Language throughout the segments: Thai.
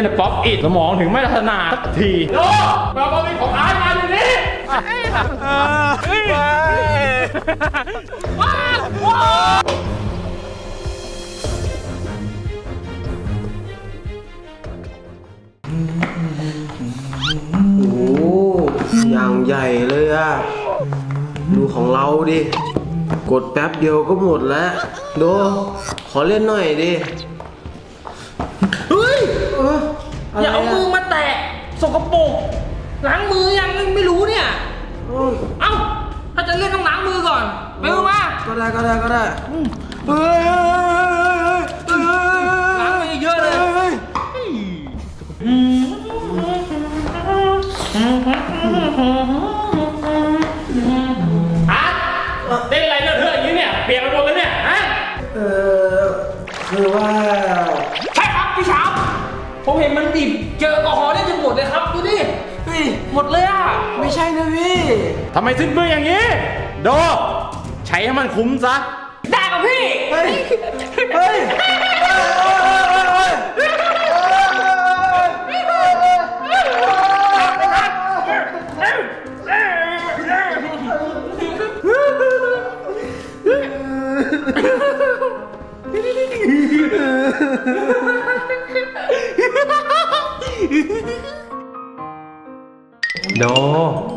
ล่นป๊อปอิดสมองถึงไม่พัฒนาสักทีโน้มาป๊อปอิดของอาร์ตมาอยู่นี่โอ้โหอย่างใหญ่เลยอะดูของเราดิ กดแป๊บเดียวก็หมดแล้ว ดู ขอเล่นหน่อยดิ เฮ้ย เออ อะอย่าไรเอามืออะมาแตะสกปรกล้างมือยังไม่รู้เนี่ยเออเอ้า ถ้าจะเล่นต้องล้างมือก่อนไปมือมาก็ได้ก็ได้ก็ได้เฮ้ยเฮ้ยเฮ้ยเฮ้ยเฮ้ยล้างมือเยอะๆเลยฮ้ยอาร์ตเล่นอะไรเลอะเทอะอย่างนี้เนี่ยเปียกไปหมดเลยเนี่ยฮะเออคือว่าใช่ครับพี่ชาม ผมเห็นมันดิบเจอแอลกอฮอล์ได้จนหมดเลยครับ ดูดิเฮ้ยหมดเลยอะ ไม่ใช่นะพี่ ทำไมสิ้นเปลืองอย่างนี้ โด ใช้ให้มันคุ้มซะ ได้กับพี่ เฮ้ย เฮ้ย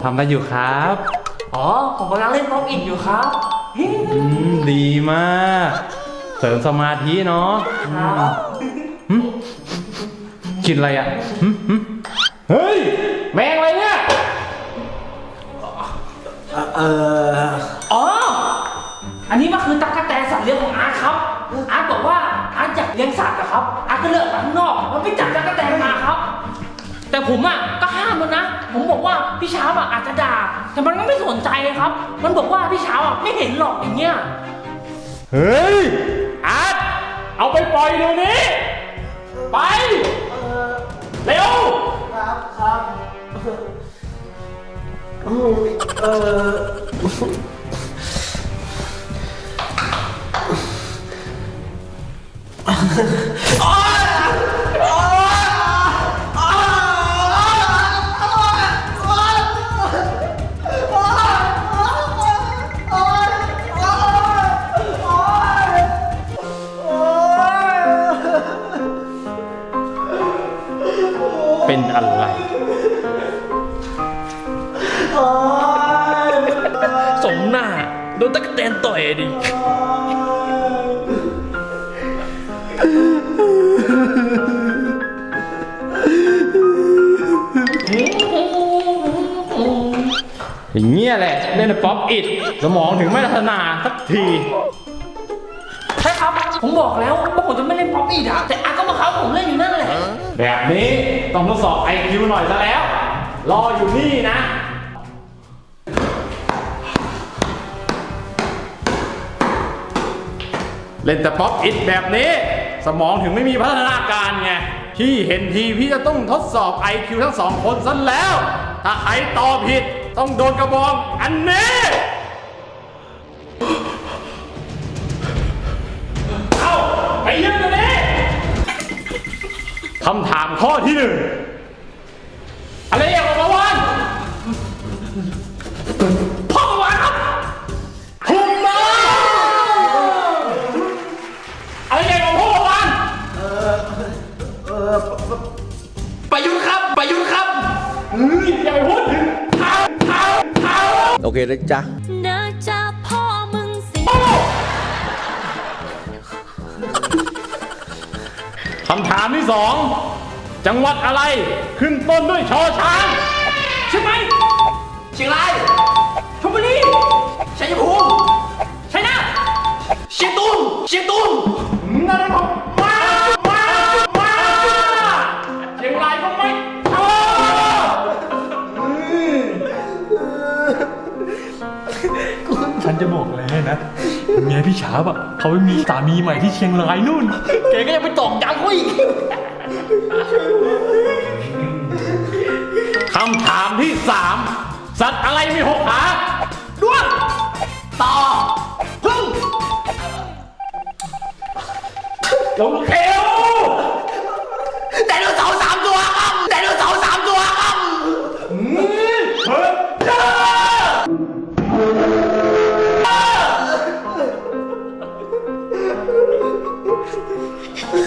ทำอะไรอยู่ครับ อ๋อ ผมกำลังเล่นบล็อกอินอยู่ครับอืม ดีมาก เสริมสมาธิเนาะหึกินอะไรอะหึหึเฮ้ย แมงอะไรเนี่ย เอออ๋อ อันนี้มันคือตั๊กแตนสัตว์เลี้ยงของอาร์ตครับ อาร์ตบอกว่าอาร์ตอยากเลี้ยงสัตว์นะครับ อาร์ตก็เลือกไปข้างนอกแล้วไปจับตั๊กแตนมาครับ แต่ผมอะก็ห้ามมันนะ ผมบอกว่าพี่เช้าอะอาจจะด่า แต่มันก็ไม่สนใจครับ มันบอกว่าพี่เช้าอะไม่เห็นหรอกอย่างเงี้ย เฮ้ย อาร์ตเอาไปปล่อยเดี๋ยวนี้ ไป เร็ว ครับครับ เออ อย่างเงี้ยแหละ เล่นแต่ป๊อปอิดสมองถึงไม่พัฒนาสักที ใช่ครับ ผมบอกแล้วว่าผมจะไม่เล่นป๊อปอีดอะแต่อาร์ตก็มาเขาผมเล่นอยู่นั่นแหละ แบบนี้ต้องทดสอบ IQ หน่อยซะแล้ว รออยู่นี่นะ เล่นแต่ป๊อปอิดแบบนี้ สมองถึงไม่มีพัฒนาการไงพี่เห็นทีพี่จะต้องทดสอบ IQ ทั้งสองคนซะแล้ว ถ้าใครตอบผิด ต้องโดนกระบองอันนี้ เอาไปยืนตรงนี้คำถามข้อที่หนึ่งอะไรอย่างประวันพ่อป เคนะจ๊ะนะจ๊ะพ่อมึงสิคำถามที่สองจังหวัดอะไรขึ้นต้นด้วยชอช้างใช่ไหมเชียงรายชลบุรีชัยภูมิชัยนาทเชียงตุงเชียงตุงนั่นผมมามา จะบอกเลยให้นะเมียพี่ฉาบอะเขาไปมีสามีใหม่ที่เชียงรายนู่นแกก็ยังไปตอกย้ำเขาอีกคำถามที่สามสัตว์อะไรมีหกขาด้วงต่อพึ่งลงเอ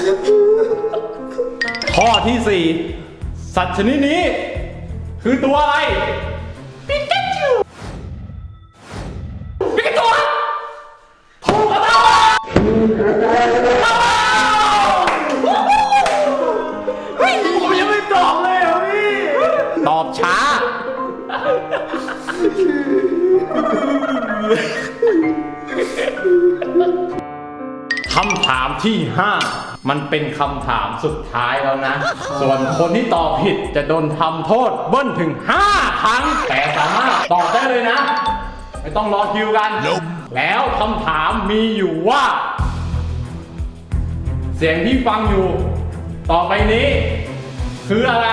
ที่ 4 สัตว์ชนิดนี้ คือตัวอะไรปิกาจูปิกาจูครับถูกครับเฮ้ยผมยังไม่ตอบเลยอะพี่ ตอบช้า คำถามที่ 5 มันเป็นคำถามสุดท้ายแล้วนะ ส่วนคนที่ตอบผิดจะโดนทำโทษเบิ้ลถึง 5 ครั้ง แต่สามารถตอบได้เลยนะ ไม่ต้องรอคิวกัน แล้วคำถามมีอยู่ว่า เสียงที่ฟังอยู่ ต่อไปนี้ คืออะไร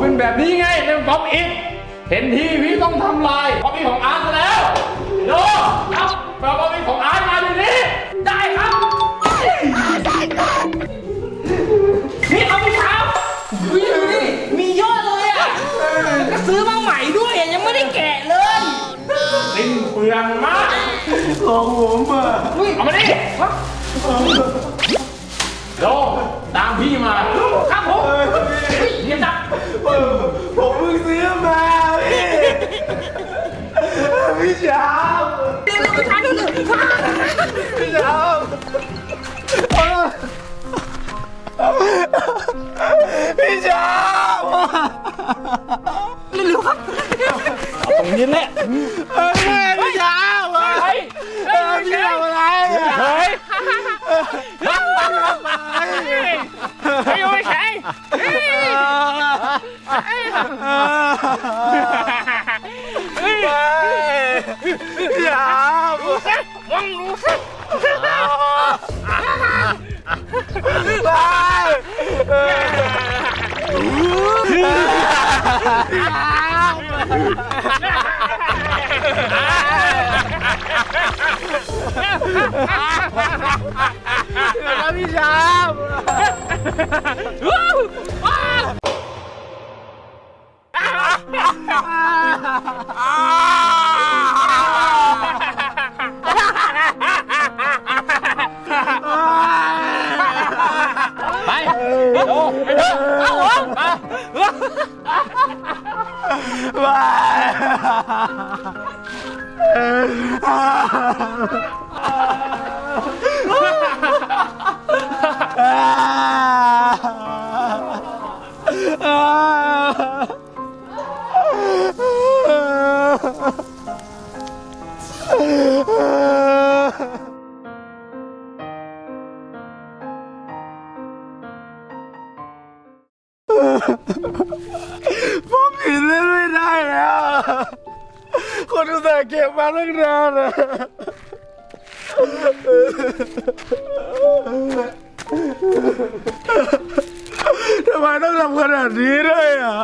เป็นแบบนี้ไงเป็นป๊อปอินเห็นทีพี่ต้องทำลายป๊อปอินของอาร์ตซะแล้วดูครับแปลป๊อปอินของอาร์ตมาอยู่นี่ได้ครับนี่เอาพิชาวิ่งนี่มีเยอะเลยอะก็ซื้อมาใหม่ด้วยอะยังไม่ได้แกะเลยสิ้นเปลืองมากของผมอะเอามาดิโดตามพี่มาครับผมเฮ้ยอย่า จับผมผมเพิ่งซื้อมาพี่พี่ชาบเร็วๆพิชา แล้วพี่ชามไป คนอุตส่าห์เก็บมาตั้งนานอะทำไมต้องทำขนาดนี้ด้วยอะ